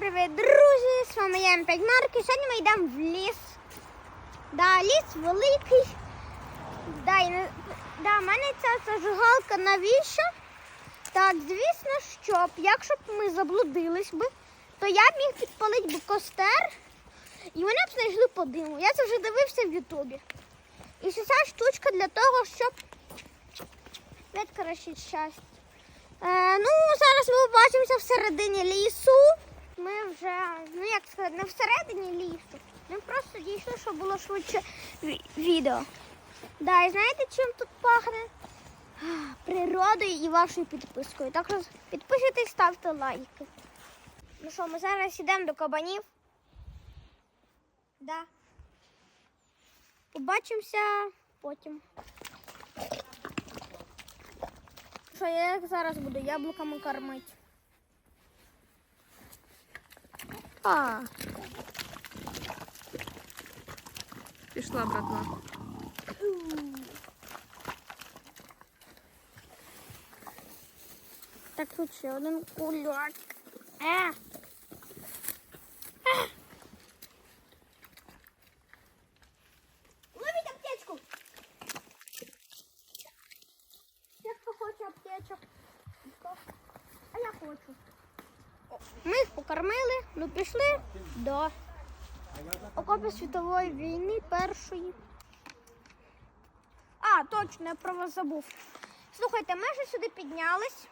привіт, друзі! З вами я М5 Марки. Сьогодні ми йдемо в ліс. Да, ліс великий. Да, да, в мене ця зажигалка навіщо? Так, звісно, щоб якщо б ми заблудились би, то я б міг підпалити би костер, і вони б знайшли по диму. Я це вже дивився в Ютубі. І ця штучка для того, щоб відкращити щастя. Е, ну, зараз ми побачимося всередині лісу. Ми вже, ну як сказати, не всередині лісу. Ми просто дійшли, щоб було швидше відео. Да, і знаєте, чим тут пахне? Природою і вашою підпискою. Так що підписуйтесь, ставте лайки. Ну що, ми зараз йдемо до кабанів. Да. Побачимося потім. Що я зараз буду яблуками кормити. А, Пішла, братва. так тут ще один кульок. Е. Ловіть аптечку. Хто хоче аптечок? А я хочу. Ми їх покормили, ну пішли до окопу світової війни першої. А, точно, я про вас забув. Слухайте, ми вже сюди піднялись.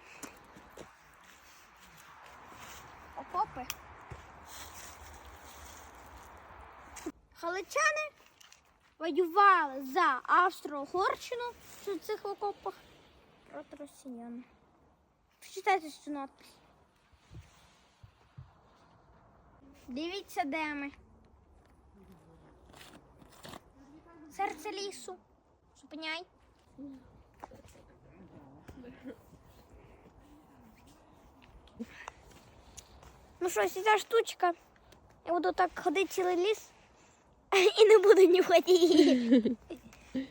Окопи. Галичани воювали за Австро-Угорщину в цих окопах проти росіян. Прочитайте цю надпись. Дивіться, де ми. Серце лісу. Зупиняй. Ну що, ця штучка. Я буду так ходити цілий ліс і не буду нюхати її.